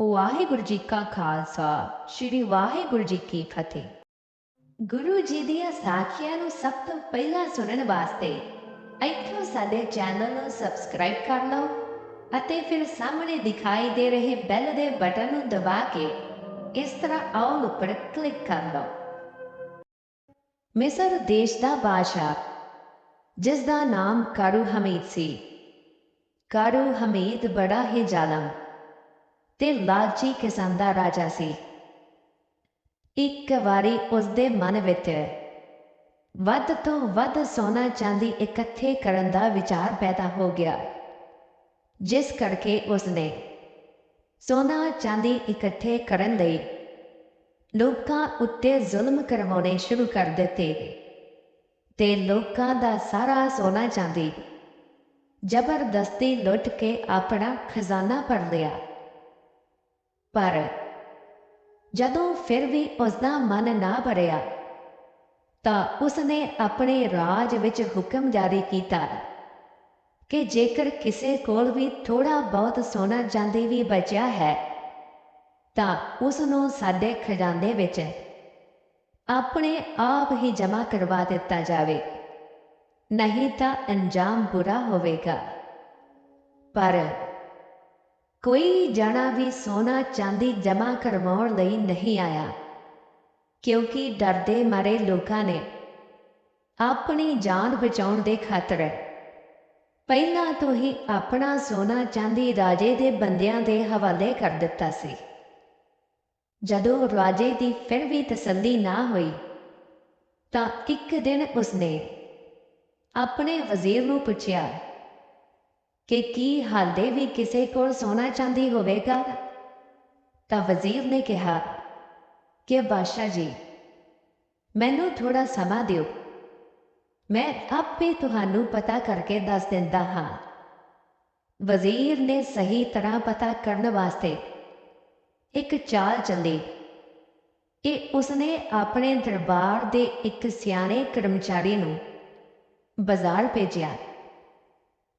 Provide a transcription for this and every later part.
ਵਾਹਿਗੁਰੂ ਜੀ ਕਾ ਖਾਲਸਾ, ਸ੍ਰੀ ਵਾਹਿਗੁਰੂ ਜੀ ਕੀ ਫਤਿਹ। ਗੁਰੂ ਜੀ ਦੀਆਂ ਸਾਖੀਆਂ ਨੂੰ ਸਭ ਤੋਂ ਪਹਿਲਾਂ ਸੁਣਨ ਵਾਸਤੇ ਇੱਥੋਂ ਸਾਡੇ ਚੈਨਲ ਨੂੰ ਸਬਸਕ੍ਰਾਈਬ ਕਰ ਲਓ ਅਤੇ ਫਿਰ ਸਾਹਮਣੇ ਦਿਖਾਈ ਦੇ ਰਹੇ ਬੈਲ ਦੇ ਬਟਨ ਨੂੰ ਦਬਾ ਕੇ ਇਸ ਤਰ੍ਹਾਂ ਆਲ ਉੱਪਰ ਕਲਿੱਕ ਕਰ ਲਓ। ਮਿਸਰ ਦੇਸ਼ ਦਾ ਬਾਦਸ਼ਾਹ, ਜਿਸ ਦਾ ਨਾਮ ਕਾਰੂ ਹਮੀਦ ਸੀ। ਕਾਰੂ ਹਮੀਦ ਬੜਾ ਹੀ ਜ਼ਾਲਮ ਤੇ ਲਾਲਚੀ ਕਿਸਮ ਦਾ ਰਾਜਾ ਸੀ। ਇੱਕ ਵਾਰੀ ਉਸਦੇ ਮਨ ਵਿੱਚ ਵੱਧ ਤੋਂ ਵੱਧ ਸੋਨਾ ਚਾਂਦੀ ਇਕੱਠੇ ਕਰਨ ਦਾ ਵਿਚਾਰ ਪੈਦਾ ਹੋ ਗਿਆ, ਜਿਸ ਕਰਕੇ ਉਸਨੇ ਸੋਨਾ ਚਾਂਦੀ ਇਕੱਠੇ ਕਰਨ ਲਈ ਲੋਕਾਂ ਉੱਤੇ ਜ਼ੁਲਮ ਕਰਵਾਉਣੇ ਸ਼ੁਰੂ ਕਰ ਦਿੱਤੇ ਤੇ ਲੋਕਾਂ ਦਾ ਸਾਰਾ ਸੋਨਾ ਚਾਂਦੀ ਜ਼ਬਰਦਸਤੀ ਲੁੱਟ ਕੇ ਆਪਣਾ ਖਜ਼ਾਨਾ ਭਰ ਲਿਆ। ਪਰ ਜਦੋਂ ਫਿਰ ਵੀ ਉਸ ਦਾ ਮਨ ਨਾ ਭਰਿਆ, ਤਾਂ ਉਸਨੇ ਆਪਣੇ ਰਾਜ ਵਿੱਚ ਹੁਕਮ ਜਾਰੀ ਕੀਤਾ ਕਿ ਜੇਕਰ ਕਿਸੇ ਕੋਲ ਵੀ ਥੋੜਾ ਬਹੁਤ ਸੋਨਾ ਚਾਂਦੀ ਵੀ ਬਚਿਆ ਹੈ, ਤਾਂ ਉਸ ਨੂੰ ਸਾਡੇ ਖਜ਼ਾਨੇ ਵਿੱਚ ਆਪਣੇ ਆਪ ਹੀ ਜਮ੍ਹਾਂ ਕਰਵਾ ਦਿੱਤਾ ਜਾਵੇ। ਨਹੀਂ ਤਾਂ ਅੰਜਾਮ ਬੁਰਾ ਹੋਵੇਗਾ। ਪਰ ਕੋਈ ਜਣਾ ਵੀ ਸੋਨਾ ਚਾਂਦੀ ਜਮ੍ਹਾਂ ਕਰਵਾਉਣ ਲਈ ਨਹੀਂ ਆਇਆ। ਕਿਉਂਕਿ ਡਰਦੇ ਮਾਰੇ ਲੋਕਾਂ ਨੇ ਆਪਣੀ ਜਾਨ ਬਚਾਉਣ ਦੇ ਖਾਤਰ। ਪਹਿਲਾਂ ਤੋਂ ਹੀ ਆਪਣਾ ਸੋਨਾ ਚਾਂਦੀ ਰਾਜੇ ਦੇ ਬੰਦਿਆਂ ਦੇ ਹਵਾਲੇ ਕਰ ਦਿੱਤਾ ਸੀ। ਜਦੋਂ ਰਾਜੇ ਦੀ ਫਿਰ ਵੀ ਤਸੱਲੀ ਨਾ ਹੋਈ, ਤਾਂ ਇੱਕ ਦਿਨ ਉਸਨੇ ਆਪਣੇ ਵਜ਼ੀਰ ਨੂੰ ਪੁੱਛਿਆ ਕਿ ਕੀ ਹਾਲੇ ਵੀ ਕਿਸੇ ਕੋਲ ਸੋਨਾ ਚਾਂਦੀ ਹੋਵੇਗਾ? ਤਾਂ ਵਜ਼ੀਰ ਨੇ ਕਿਹਾ, ਕਿ ਬਾਦਸ਼ਾਹ ਜੀ, ਮੈਨੂੰ ਥੋੜਾ ਸਮਾਂ ਦਿਓ। ਮੈਂ ਆਪੇ ਤੁਹਾਨੂੰ ਪਤਾ ਕਰਕੇ ਦੱਸ ਦਿੰਦਾ ਹਾਂ। ਵਜ਼ੀਰ ਨੇ ਸਹੀ ਤਰ੍ਹਾਂ ਪਤਾ ਕਰਨ ਵਾਸਤੇ ਇੱਕ ਚਾਲ ਚੱਲੀ। ਇਹ ਉਸਨੇ ਆਪਣੇ ਦਰਬਾਰ ਦੇ ਇੱਕ ਸਿਆਣੇ ਕਰਮਚਾਰੀ ਨੂੰ ਬਾਜ਼ਾਰ ਭੇਜਿਆ।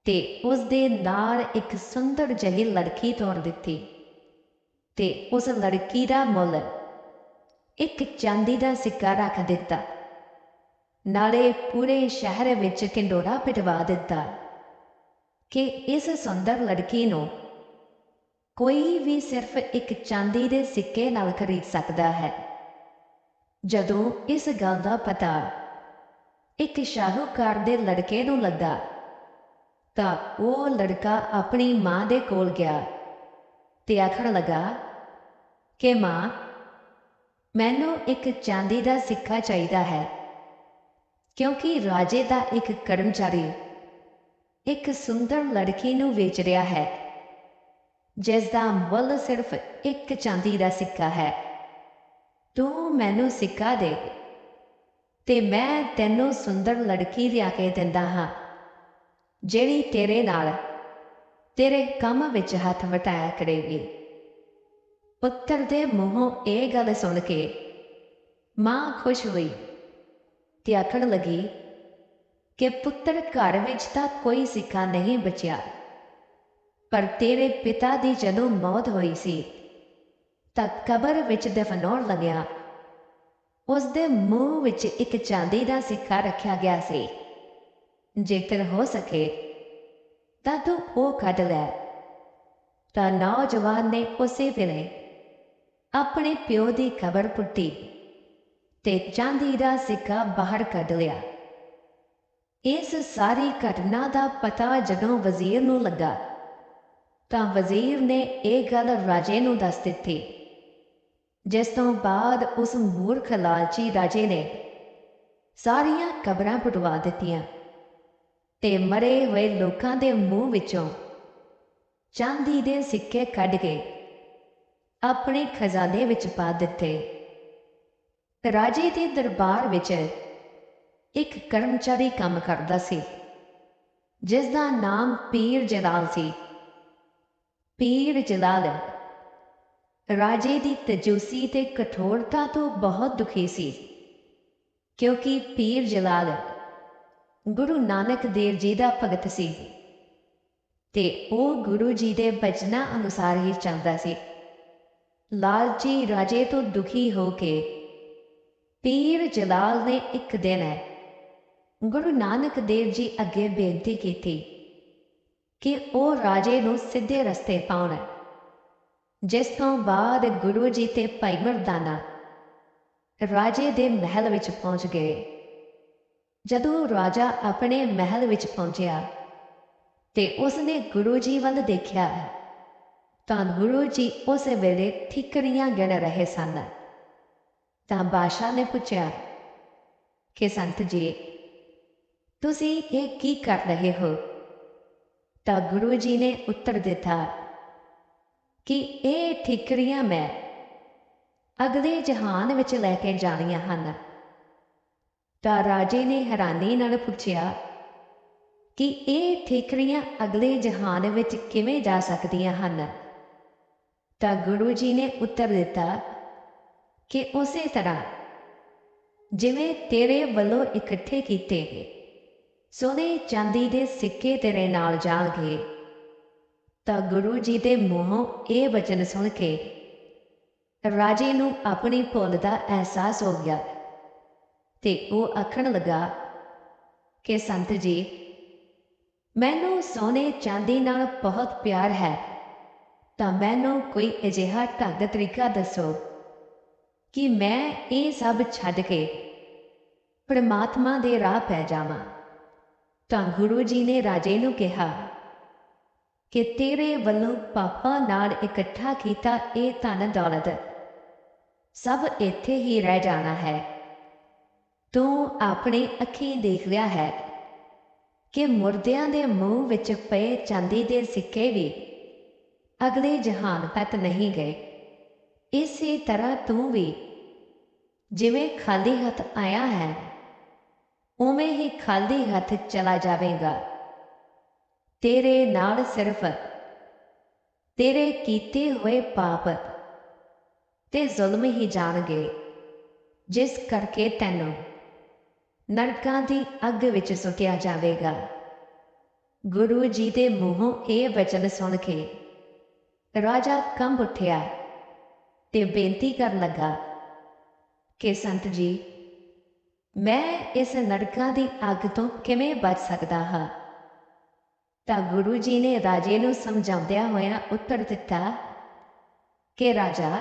ਤੇ ਉਸ ਦੇ ਨਾਲ ਇੱਕ ਸੁੰਦਰ ਜਿਹੀ ਲੜਕੀ ਤੋਰ ਦਿੱਤੀ ਤੇ ਉਸ ਲੜਕੀ ਦਾ ਮੁੱਲ ਇੱਕ ਚਾਂਦੀ ਦਾ ਸਿੱਕਾ ਰੱਖ ਦਿੱਤਾ। ਨਾਲੇ ਪੂਰੇ ਸ਼ਹਿਰ ਵਿੱਚ ਕਿੰਡੋਰਾ ਪਿਟਵਾ ਦਿੱਤਾ ਕਿ ਇਸ ਸੁੰਦਰ ਲੜਕੀ ਨੂੰ ਕੋਈ ਵੀ ਸਿਰਫ ਇੱਕ ਚਾਂਦੀ ਦੇ ਸਿੱਕੇ ਨਾਲ ਖਰੀਦ ਸਕਦਾ ਹੈ। ਜਦੋਂ ਇਸ ਗੱਲ ਦਾ ਪਤਾ ਇੱਕ ਸ਼ਾਹੂਕਾਰ ਦੇ ਲੜਕੇ ਨੂੰ ਲੱਗਾ ਤਾਂ ਉਹ ਲੜਕਾ ਆਪਣੀ ਮਾਂ ਦੇ ਕੋਲ ਗਿਆ ਤੇ ਆਖਣ ਲੱਗਾ, ਕਿ ਮਾਂ, ਮੈਨੂੰ ਇੱਕ ਚਾਂਦੀ ਦਾ ਸਿੱਕਾ ਚਾਹੀਦਾ ਹੈ, ਕਿਉਂਕਿ ਰਾਜੇ ਦਾ ਇੱਕ ਕਰਮਚਾਰੀ ਇੱਕ ਸੁੰਦਰ ਲੜਕੀ ਨੂੰ ਵੇਚ ਰਿਹਾ ਹੈ, ਜਿਸ ਦਾ ਮੁੱਲ ਸਿਰਫ ਇੱਕ ਚਾਂਦੀ ਦਾ ਸਿੱਕਾ ਹੈ। ਤੂੰ ਮੈਨੂੰ ਸਿੱਕਾ ਦੇ ਤੇ ਮੈਂ ਤੈਨੂੰ ਸੁੰਦਰ ਲੜਕੀ ਲਿਆ ਕੇ ਦਿੰਦਾ ਹਾਂ। ਜਿਹੜੀ ਤੇਰੇ ਨਾਲ ਤੇਰੇ ਕੰਮ ਵਿੱਚ ਹੱਥ ਵਟਾਇਆ ਕਰੇਗੀ। ਪੁੱਤਰ ਦੇ ਮੂੰਹੋਂ ਇਹ ਗੱਲ ਸੁਣ ਕੇ ਮਾਂ ਖੁਸ਼ ਹੋਈ ਤੇ ਆਖਣ ਲੱਗੀ ਕਿ ਪੁੱਤਰ ਘਰ ਵਿੱਚ ਤਾਂ ਕੋਈ ਸਿੱਕਾ ਨਹੀਂ ਬਚਿਆ, ਪਰ ਤੇਰੇ ਪਿਤਾ ਦੀ ਜਦੋਂ ਮੌਤ ਹੋਈ ਸੀ, ਤਾਂ ਕਬਰ ਵਿੱਚ ਦਫਨਾਉਣ ਲੱਗਿਆ। ਉਸ ਦੇ ਮੂੰਹ ਵਿੱਚ ਇੱਕ ਚਾਂਦੀ ਦਾ ਸਿੱਕਾ ਰੱਖਿਆ ਗਿਆ ਸੀ। ਜੇਕਰ ਹੋ ਸਕੇ, ਤਾਂ ਤੂੰ ਉਹ ਕੱਢ ਲੈ। ਤਾਂ ਨੌਜਵਾਨ ਨੇ ਉਸੇ ਵੇਲੇ ਆਪਣੇ ਪਿਓ ਦੀ ਖਬਰ ਪੁੱਟੀ ਤੇ ਚਾਂਦੀ ਦਾ ਸਿੱਕਾ ਬਾਹਰ ਕੱਢ ਲਿਆ। ਇਸ ਸਾਰੀ ਘਟਨਾ ਦਾ ਪਤਾ ਜਦੋਂ ਵਜ਼ੀਰ ਨੂੰ ਲੱਗਾ, ਤਾਂ ਵਜ਼ੀਰ ਨੇ ਇਹ ਗੱਲ ਰਾਜੇ ਨੂੰ ਦੱਸ ਦਿੱਤੀ, ਜਿਸ ਤੋਂ ਬਾਅਦ ਉਸ ਮੂਰਖ ਲਾਲਚੀ ਰਾਜੇ ਨੇ ਸਾਰੀਆਂ ਕਬਰਾਂ ਪਟਵਾ ਦਿੱਤੀਆਂ। ਤੇ ਮਰੇ ਹੋਏ ਲੋਕਾਂ ਦੇ ਮੂੰਹ ਵਿੱਚੋਂ ਚਾਂਦੀ ਦੇ ਸਿੱਕੇ ਕੱਢ ਕੇ ਆਪਣੇ ਖਜ਼ਾਨੇ ਵਿੱਚ ਪਾ ਦਿੱਤੇ। ਰਾਜੇ ਦੇ ਦਰਬਾਰ ਵਿੱਚ ਇੱਕ ਕਰਮਚਾਰੀ ਕੰਮ ਕਰਦਾ ਸੀ ਜਿਸ ਦਾ ਨਾਮ ਪੀਰ ਜਲਾਲ ਸੀ। ਪੀਰ ਜਲਾਲ ਰਾਜੇ ਦੀ ਤਜੂਸੀ ਤੇ ਕਠੋਰਤਾ ਤੋਂ ਬਹੁਤ ਦੁਖੀ ਸੀ, ਕਿਉਂਕਿ ਪੀਰ ਜਲਾਲ ਗੁਰੂ ਨਾਨਕ ਦੇਵ ਜੀ ਦਾ ਭਗਤ ਸੀ। ਤੇ ਉਹ ਗੁਰੂ ਜੀ ਦੇ ਬਚਨਾਂ ਅਨੁਸਾਰ ਹੀ ਚੱਲਦਾ ਸੀ। ਲਾਲ ਜੀ ਰਾਜੇ ਤੋਂ ਦੁਖੀ ਹੋ ਕੇ ਪੀਰ ਜਲਾਲ ਨੇ ਇੱਕ ਦਿਨ ਗੁਰੂ ਨਾਨਕ ਦੇਵ ਜੀ ਅੱਗੇ ਬੇਨਤੀ ਕੀਤੀ ਕਿ ਉਹ ਰਾਜੇ ਨੂੰ ਸਿੱਧੇ ਰਸਤੇ ਪਾਉਣ। ਜਿਸ ਤੋਂ ਬਾਅਦ ਗੁਰੂ ਜੀ ਤੇ ਭਾਈ ਮਰਦਾਨਾ ਰਾਜੇ ਦੇ ਮਹਿਲ ਵਿੱਚ ਪਹੁੰਚ ਗਏ। ਜਦੋਂ ਰਾਜਾ ਆਪਣੇ ਮਹਿਲ ਵਿੱਚ ਪਹੁੰਚਿਆ ਤੇ ਉਸਨੇ ਗੁਰੂ ਜੀ ਵੱਲ ਦੇਖਿਆ, ਤਾਂ ਗੁਰੂ ਜੀ ਉਸ ਵੇਲੇ ਠੀਕਰੀਆਂ ਗਿਣ ਰਹੇ ਸਨ। ਤਾਂ ਬਾਦਸ਼ਾਹ ਨੇ ਪੁੱਛਿਆ, ਕਿ ਸੰਤ ਜੀ, ਤੁਸੀਂ ਇਹ ਕੀ ਕਰ ਰਹੇ ਹੋ? ਤਾਂ ਗੁਰੂ ਜੀ ਨੇ ਉੱਤਰ ਦਿੱਤਾ, ਕਿ ਇਹ ਠੀਕਰੀਆਂ ਮੈਂ ਅਗਲੇ ਜਹਾਨ ਵਿੱਚ ਲੈ ਕੇ ਜਾਣੀਆਂ ਹਨ। ਤਾਂ ਰਾਜੇ ਨੇ ਹੈਰਾਨੀ ਨਾਲ ਪੁੱਛਿਆ ਕਿ ਇਹ ਠੀਕਰੀਆਂ ਅਗਲੇ ਜਹਾਨ ਵਿੱਚ ਕਿਵੇਂ ਜਾ ਸਕਦੀਆਂ ਹਨ? ਤਾਂ ਗੁਰੂ ਜੀ ਨੇ ਉੱਤਰ ਦਿੱਤਾ ਕਿ ਉਸੇ ਤਰ੍ਹਾਂ, ਜਿਵੇਂ ਤੇਰੇ ਵੱਲੋਂ ਇਕੱਠੇ ਕੀਤੇ ਗਏ, ਸੋਨੇ ਚਾਂਦੀ ਦੇ ਸਿੱਕੇ ਤੇਰੇ ਨਾਲ ਜਾਣਗੇ। ਤਾਂ ਗੁਰੂ ਜੀ ਦੇ ਮੂੰਹੋਂ ਇਹ ਬਚਨ ਸੁਣ ਕੇ ਰਾਜੇ ਨੂੰ ਆਪਣੀ ਭੁੱਲ ਦਾ ਅਹਿਸਾਸ ਹੋ ਗਿਆ। ਤੇ ਉਹ ਆਖਣ ਲੱਗਾ, ਕਿ ਸੰਤ ਜੀ, ਮੈਨੂੰ ਸੋਨੇ ਚਾਂਦੀ ਨਾਲ ਬਹੁਤ ਪਿਆਰ ਹੈ, ਤਾਂ ਮੈਨੂੰ ਕੋਈ ਅਜਿਹਾ ਢੰਗ ਤਰੀਕਾ ਦੱਸੋ ਕਿ ਮੈਂ ਇਹ ਸਭ ਛੱਡ ਕੇ ਪਰਮਾਤਮਾ ਦੇ ਰਾਹ ਪੈ ਜਾਵਾਂ। ਤਾਂ ਗੁਰੂ ਜੀ ਨੇ ਰਾਜੇ ਨੂੰ ਕਿਹਾ, ਕਿ ਤੇਰੇ ਵੱਲੋਂ ਪਾਪਾ ਨਾਲ ਇਕੱਠਾ ਕੀਤਾ ਇਹ ਧਨ ਦੌਲਤ ਸਭ ਇੱਥੇ ਹੀ ਰਹਿ ਜਾਣਾ ਹੈ। ਤੂੰ ਆਪਣੇ ਅੱਖੀਂ ਦੇਖ ਲਿਆ ਹੈ ਕਿ ਮੁਰਦਿਆਂ ਦੇ ਮੂੰਹ ਵਿੱਚ ਪਏ ਚਾਂਦੀ ਦੇ ਸਿੱਕੇ ਵੀ ਅਗਲੇ ਜਹਾਨ ਤੱਕ ਨਹੀਂ ਗਏ। ਇਸੇ ਤਰ੍ਹਾਂ ਤੂੰ ਵੀ ਜਿਵੇਂ ਖਾਲੀ ਹੱਥ ਆਇਆ ਹੈ, ਉਵੇਂ ਹੀ ਖਾਲੀ ਹੱਥ ਚਲਾ ਜਾਵੇਗਾ। ਤੇਰੇ ਨਾਲ ਸਿਰਫ ਤੇਰੇ ਕੀਤੇ ਹੋਏ ਪਾਪ ਤੇ ਜ਼ੁਲਮ ਹੀ ਜਾਣਗੇ, ਜਿਸ ਕਰਕੇ ਤੈਨੂੰ ਨਰਕਾਂ ਦੀ ਅੱਗ ਵਿੱਚ ਸੁੱਟਿਆ ਜਾਵੇਗਾ। ਗੁਰੂ ਜੀ ਦੇ ਮੂੰਹੋਂ ਇਹ ਬਚਨ ਸੁਣ ਕੇ ਰਾਜਾ ਕੰਬ ਉੱਠਿਆ ਤੇ ਬੇਨਤੀ ਕਰਨ ਲੱਗਾ ਕਿ ਸੰਤ ਜੀ, ਮੈਂ ਇਸ ਨਰਕਾਂ ਦੀ ਅੱਗ ਤੋਂ ਕਿਵੇਂ ਬਚ ਸਕਦਾ ਹਾਂ? ਤਾਂ ਗੁਰੂ ਜੀ ਨੇ ਰਾਜੇ ਨੂੰ ਸਮਝਾਉਂਦਿਆਂ ਹੋਇਆ ਉੱਤਰ ਦਿੱਤਾ ਕਿ ਰਾਜਾ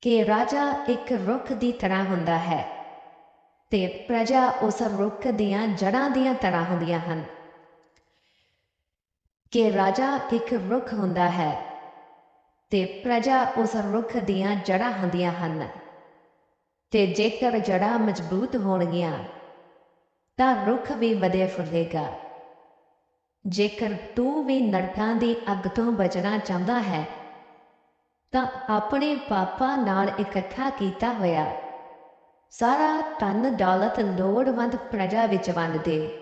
ਕਿ ਰਾਜਾ ਇੱਕ ਰੁੱਖ ਦੀ ਤਰ੍ਹਾਂ ਹੁੰਦਾ ਹੈ। ਤੇ ਪ੍ਰਜਾ ਉਸ ਰੁੱਖ ਦੀਆਂ ਜੜਾਂ ਦੀਆਂ ਤਰ੍ਹਾਂ ਹੁੰਦੀਆਂ ਹਨ। ਕਿ ਰਾਜਾ ਇੱਕ ਰੁੱਖ ਹੁੰਦਾ ਹੈ ਤੇ ਪ੍ਰਜਾ ਉਸ ਰੁੱਖ ਦੀਆਂ ਜੜਾਂ ਹੁੰਦੀਆਂ ਹਨ। ਤੇ ਜੇਕਰ ਜੜਾਂ ਮਜ਼ਬੂਤ ਹੋਣਗੀਆਂ, ਤਾਂ ਰੁੱਖ ਵੀ ਵਧੇ ਫੁੱਲੇਗਾ। ਜੇਕਰ ਤੂੰ ਵੀ ਨਰਕਾਂ ਦੀ ਅੱਗ ਤੋਂ ਬਚਣਾ ਚਾਹੁੰਦਾ ਹੈ, ਤਾਂ ਆਪਣੇ ਪਾਪਾਂ ਨਾਲ ਇਕੱਠਾ ਕੀਤਾ ਹੋਇਆ ਸਾਰਾ ਧਨ ਦੌਲਤ ਲੋੜਵੰਦ ਪ੍ਰਜਾ ਵਿੱਚ ਵੰਡ ਦੇ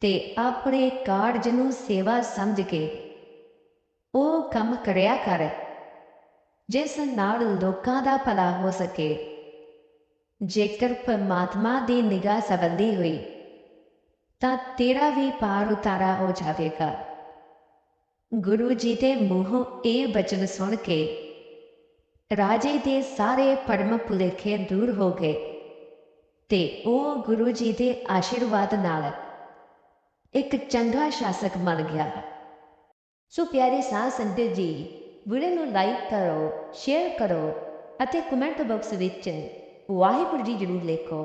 ਤੇ ਆਪਣੇ ਕਾਰਜ ਨੂੰ ਸੇਵਾ ਸਮਝ ਕੇ ਉਹ ਕੰਮ ਕਰਿਆ ਕਰ, ਜਿਸ ਨਾਲ ਲੋਕਾਂ ਦਾ ਭਲਾ ਹੋ ਸਕੇ। ਜੇਕਰ ਪਰਮਾਤਮਾ ਦੀ ਨਿਗਾਹ ਸੰਬੰਧੀ ਹੋਈ, ਤਾਂ ਤੇਰਾ ਵੀ ਪਾਰ ਉਤਾਰਾ ਹੋ ਜਾਵੇਗਾ। ਗੁਰੂ ਜੀ ਦੇ ਮੂੰਹੋਂ ਇਹ ਬਚਨ ਸੁਣ ਕੇ ਰਾਜੇ ਦੇ ਸਾਰੇ ਪਰਮ ਭੁਲੇਖੇ ਦੂਰ ਹੋ ਗਏ ਤੇ ਉਹ ਗੁਰੂ ਜੀ ਦੇ ਆਸ਼ੀਰਵਾਦ ਨਾਲ ਇੱਕ ਚੰਗਾ ਸ਼ਾਸਕ ਬਣ ਗਿਆ ਸੋ ਪਿਆਰੇ ਸਾਧ ਸੰਗਤ ਜੀ ਵੀਡੀਓ ਨੂੰ ਲਾਈਕ ਕਰੋ ਸ਼ੇਅਰ ਕਰੋ ਅਤੇ ਕਮੈਂਟ ਬਾਕਸ ਵਿੱਚ ਵਾਹਿਗੁਰੂ ਜੀ ਜ਼ਰੂਰ ਲਿਖੋ